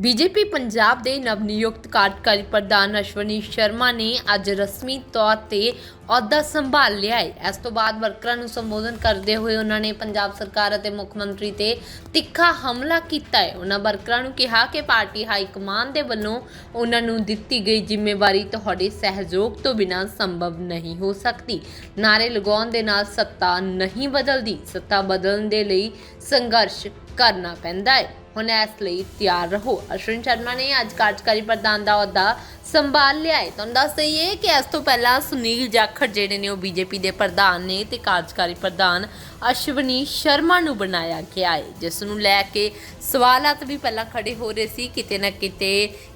BJP Punjab ਦੇ ਨਵਨਿਯੁਕਤ ਕਾਰਜਕਾਰੀ ਪ੍ਰਧਾਨ ਅਸ਼ਵਨੀ ਸ਼ਰਮਾ ਨੇ ਅੱਜ ਰਸਮੀ ਤੌਰ ਤੇ ਅਹੁਦਾ ਸੰਭਾਲ ਲਿਆ ਹੈ। ਇਸ ਤੋਂ ਬਾਅਦ ਵਰਕਰਾਂ ਨੂੰ ਸੰਬੋਧਨ ਕਰਦੇ ਹੋਏ ਉਹਨਾਂ ਨੇ ਪੰਜਾਬ ਸਰਕਾਰ ਅਤੇ ਮੁੱਖ ਮੰਤਰੀ ਤੇ ਤਿੱਖਾ ਹਮਲਾ ਕੀਤਾ ਹੈ। ਉਹਨਾਂ ਵਰਕਰਾਂ ਨੂੰ ਕਿਹਾ ਕਿ ਪਾਰਟੀ ਹਾਈ ਕਮਾਨ ਦੇ ਵੱਲੋਂ ਉਹਨਾਂ ਨੂੰ ਦਿੱਤੀ ਗਈ ਜ਼ਿੰਮੇਵਾਰੀ ਤੁਹਾਡੇ ਸਹਿਯੋਗ ਤੋਂ ਬਿਨਾਂ ਸੰਭਵ ਨਹੀਂ ਹੋ ਸਕਦੀ। ਨਾਰੇ ਲਗਾਉਣ ਦੇ ਨਾਲ ਸੱਤਾ ਨਹੀਂ ਬਦਲਦੀ। ਸੱਤਾ ਬਦਲਣ ਦੇ ਲਈ ਸੰਘਰਸ਼ ਕਰਨਾ ਪੈਂਦਾ ਹੈ। ਹੁਣ ਇਸ ਲਈ ਤਿਆਰ ਰਹੋ। ਅਸ਼ਵਿਨ ਸ਼ਰਮਾ ਨੇ ਅੱਜ ਕਾਰਜਕਾਰੀ ਪ੍ਰਧਾਨ ਦਾ ਅਹੁਦਾ ਸੰਭਾਲ ਲਿਆ ਹੈ। ਤੁਹਾਨੂੰ ਦੱਸ ਦਈਏ ਕਿ ਇਸ ਤੋਂ ਪਹਿਲਾਂ ਸੁਨੀਲ ਜਾਖੜ ਜਿਹੜੇ ਨੇ ਉਹ ਬੀਜੇਪੀ ਦੇ ਪ੍ਰਧਾਨ ਨੇ ਤੇ ਕਾਰਜਕਾਰੀ ਪ੍ਰਧਾਨ ਅਸ਼ਵਨੀ ਸ਼ਰਮਾ ਨੂੰ ਬਣਾਇਆ ਗਿਆ ਹੈ। ਜਿਸ ਨੂੰ ਲੈ ਕੇ ਸਵਾਲਾਤ ਵੀ ਪਹਿਲਾਂ ਖੜੇ ਹੋ ਰਹੇ ਸੀ। ਕਿਤੇ ਨਾ ਕਿਤੇ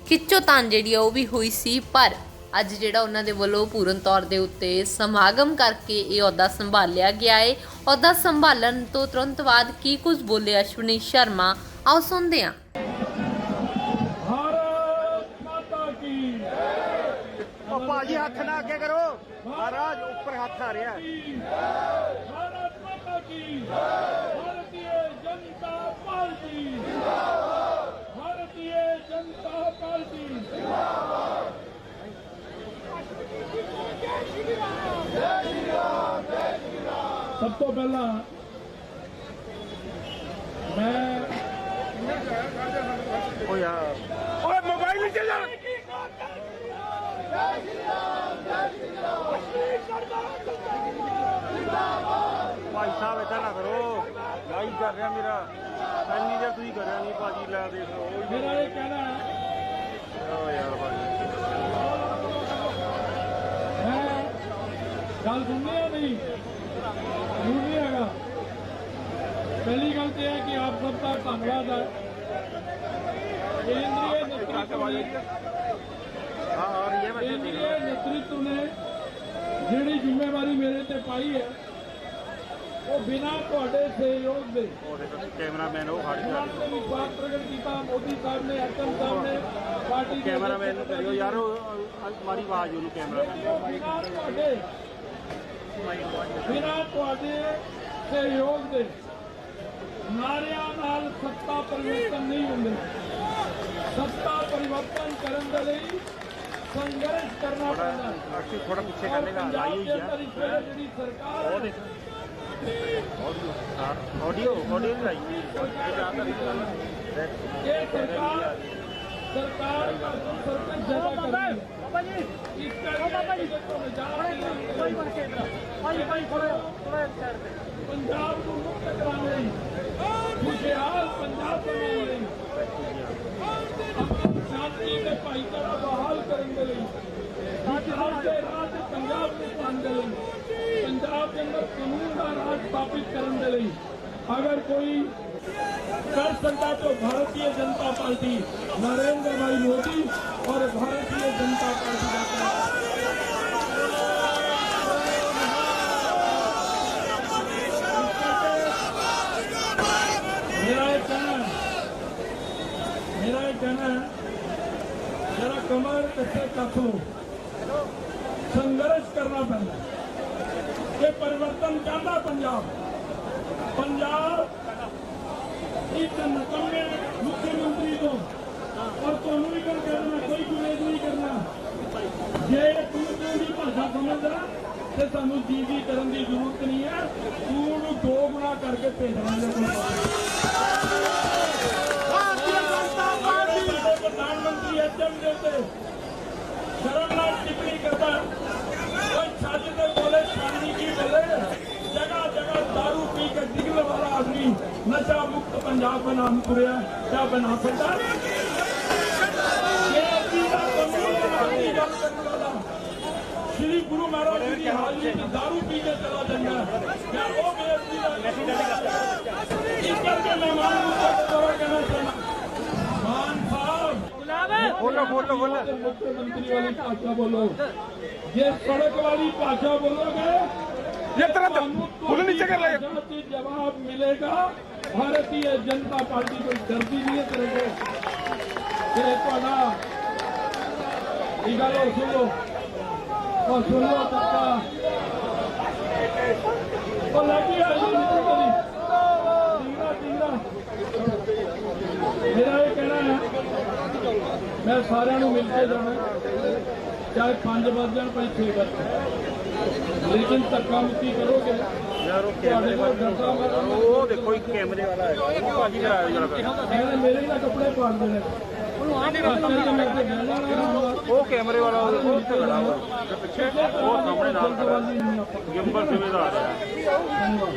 ਖਿੱਚੋਤਾਣ ਜਿਹੜੀ ਆ ਉਹ ਵੀ ਹੋਈ ਸੀ। ਪਰ ਅੱਜ ਜਿਹੜਾ ਉਹਨਾਂ ਦੇ ਵੱਲੋਂ ਪੂਰਨ ਤੌਰ ਦੇ ਉੱਤੇ ਸਮਾਗਮ ਕਰਕੇ ਇਹ ਅਹੁਦਾ ਸੰਭਾਲਿਆ ਗਿਆ ਹੈ। ਅਹੁਦਾ ਸੰਭਾਲਣ ਤੋਂ ਤੁਰੰਤ ਬਾਅਦ ਕੀ ਕੁਝ ਬੋਲੇ ਅਸ਼ਵਨੀ ਸ਼ਰਮਾ? आओ सुनते हैं। भाजी हाथ ना करो। महाराज उपर हाथ आ रहा पार्टी। भारतीय जनता पार्टी। सब तो पहला मैं ਓ ਯਾਰ। ਓਏ ਮੋਬਾਈਲ ਨਹੀਂ ਚੱਲ ਭਾਈ ਸਾਹਿਬ ਏਦਾਂ ਨਾ ਕਰੋ। ਲਾਈਵ ਕਰ ਰਿਹਾ ਮੇਰਾ। ਇੰਨੀ ਦੇਰ ਤੁਸੀਂ ਕਰਿਆ ਨਹੀਂ ਭਾਜੀ ਲੈ ਦੇਖ ਲਓ। ਮੇਰਾ ਇਹ ਕਹਿਣਾ ਓ ਯਾਰ ਭਾਜੀ। ਗੱਲ ਸੁਣਨੀ ਹੈ ਨਹੀਂ? ਪਹਿਲੀ ਗੱਲ ਤੇ ਹੈ ਕਿ ਆਪ ਸਭ ਦਾ ਧੰਨਵਾਦ ਹੈ। ਕੇਂਦਰੀ ਨੇ ਹਾਂ ਆ ਰਹੀ ਹੈ ਮੈਂ ਦੇਖ। ਕੇਂਦਰੀ ਰਿਹਾ ਨੇਤਰਤਵ ਨੇ ਜਿਹੜੀ ਜ਼ਿੰਮੇਵਾਰੀ ਮੇਰੇ ਤੇ ਪਾਈ ਹੈ ਉਹ ਬਿਨਾਂ ਤੁਹਾਡੇ ਸਹਿਯੋਗ ਦੇ ਕੈਮਰਾਮੈਨ ਉਹ ਖੜੀ ਕਰ ਉਹਨਾਂ ਨੇ ਵਿਸ਼ਵਾਸ ਪ੍ਰਗਟ ਕੀਤਾ ਮੋਦੀ ਸਾਹਿਬ ਨੇ ਐਕਮ ਸਾਹਿਬ ਨੇ ਪਾਰਟੀ ਕੈਮਰਾਮੈਨ ਨੂੰ ਕਰਿਓ। ਯਾਰ ਮਾਰੀ ਆਵਾਜ਼ ਉਹਨੂੰ ਕੈਮਰਾਮੈਨ ਬਿਨਾਂ ਤੁਹਾਡੇ ਸਹਿਯੋਗ ਦੇ ਨਾਰਿਆਂ ਨਾਲ ਸੱਤਾ ਪਰਿਵਰਤਨ ਨਹੀਂ ਹੁੰਦੇ। ਸੱਤਾ ਪਰਿਵਰਤਨ ਕਰਨ ਦੇ ਲਈ ਸੰਘਰਸ਼ ਕਰਨਾ ਪੈਂਦਾ। ਹੈ ਅਸੀਂ ਥੋੜਾ ਪਿੱਛੇ ਕਰਨੇ ਦਾ ਲਾਈ ਪੰਜਾਬ ਹੋਈ ਆ। ਜਿਹੜੀ ਸਰਕਾਰ ਉਹ ਦੇਖ। ਆਡੀਓ ਆਡੀਓ ਲਾਈ ਹੋਈ ਹੈ ਇਹ ਸਰਕਾਰ ਸਰਕਾਰ ਜ਼ਿਆਦਾ ਕਰ ਰਹੀ ਹੈ। ਬਾਬਾ ਜੀ। ਇਸ ਕਰਕੇ ਇਸ ਤੋਂ ਨਿਜਾਤ ਕੋਈ ਬਣ ਕੇ ਭਾਈ ਭਾਈ ਥੋੜਾ ਥੋੜਾ ਪੰਜਾਬ ਨੂੰ पंजाब को मुक्त कराने पंजाब बनाने शांति में भाईचारा बहाल करने के राज पंजाब में पाने पंजाब के अंदर कानून का राज स्थापित करने अगर कोई कर सकता तो भारतीय जनता पार्टी, नरेंद्र भाई मोदी और भारतीय जनता पार्टी का जरा कमर कसे कस लो संघर्ष करना पैंदा ये परिवर्तन चाहता पंजाब पंजाब ਇੱਕ ਨਕਮੇ ਮੁੱਖ ਮੰਤਰੀ ਤੋਂ ਔਰ ਤੁਹਾਨੂੰ ਵੀ ਗੱਲ ਕਰਨਾ ਕੋਈ ਗੁਰੇਜ਼ ਨਹੀਂ ਕਰਨਾ ਜੇ ਤੂੰ ਦੀ ਭਾਸ਼ਾ ਸਮਝਦਾ ਤੇ ਸਾਨੂੰ ਜੀ ਜੀ ਕਰਨ ਦੀ ਜ਼ਰੂਰਤ ਨਹੀਂ ਹੈ ਤੂੰ ਨੂੰ ਦੋ ਗੁਣਾ ਕਰਕੇ ਭੇਜਣਾ ਦੇ ਕੋਲ ਮੰਤਰੀ ਐਚਐਮ ਦੇ ਉੱਤੇ ਸ਼ਰਮ ਨਾਲ ਟਿੱਪਣੀ ਕਰਦਾ ਕੋਈ ਛੱਜ ਤੇ ਬੋਲੇ ਛਾਣੀ ਕੀ ਬੋਲੇ ਜਗ੍ਹਾ ਜਗ੍ਹਾ दारू ਪੀ ਕੇ ਡਿਗਲ ਵਾਲਾ ਆਦਮੀ ਨਸ਼ਾ ਮੁਕਤ ਪੰਜਾਬ ਬਣਾਉਣ ਤੁਰਿਆ ਕਿਆ ਬਣਾ ਸਕਦਾ ਇਹ ਅੱਜੀ ਦਾ ਕਾਨੂੰਨ ਬਣਾਉਣ ਦੀ ਗੱਲ ਕਰਨ ਵਾਲਾ ਸ਼੍ਰੀ ਗੁਰੂ ਮਹਾਰਾਜ ਜੀ ਦੀ ਹਾਜ਼ਰੀ ਵਿੱਚ दारू ਪੀ ਕੇ ਚਲਾ ਜਾਂਦਾ ਕਿਆ ਉਹ ਬੇਅਦਬੀ ਦਾ बोलो बोलो। बोलो ये सड़क वाली भाषा बोलोगे? ये तरह तो बोलो जवाब मिलेगा। भारतीय जनता पार्टी को डरती नहीं है तेरे सुनो। और सुनो तब का। ਮੈਂ ਸਾਰਿਆਂ ਨੂੰ ਮਿਲ ਕੇ ਜਾਣਾ। ਚਾਹੇ 5 ਵੱਜ ਜਾਣ ਭਾਈ 6 ਵੱਜ। ਲੇਕਿਨ ਧੱਕਾ ਮੁੱਕੀ ਕਰੋਗੇ। ਯਾਰ ਉਹ ਤੁਹਾਡੇ ਕੋਲ ਡਰਦਾ ਮੈਂ ਉਹ ਦੇਖੋ ਇੱਕ ਕੈਮਰੇ ਵਾਲਾ ਹੈ ਉਹ ਭਾਜੀ ਕਰਾਇਆ ਜਰਾ ਕਰ। ਇਹਨੇ ਮੇਰੇ ਹੀ ਤਾਂ ਕੱਪੜੇ ਪਾੜ ਦੇਣੇ ਉਹਨੂੰ ਆ ਮੈਂ ਤੇ ਜਾਣਾ ਨਾ ਉਹ ਕੈਮਰੇ ਵਾਲਾ ਉਹ ਉਹ ਉੱਥੇ ਖੜਾ ਵਾ। ਤੇ ਪਿੱਛੇ ਉਹ ਸਾਹਮਣੇ ਨਾਲ ਖੜਾ ਜਲਦਬਾਜ਼ੀ ਨਹੀਂ ਆਪਾਂ ਗਿੰਬਲ ਸੁਬੇਦਾਰ ਆ ਧੰਨਵਾਦ।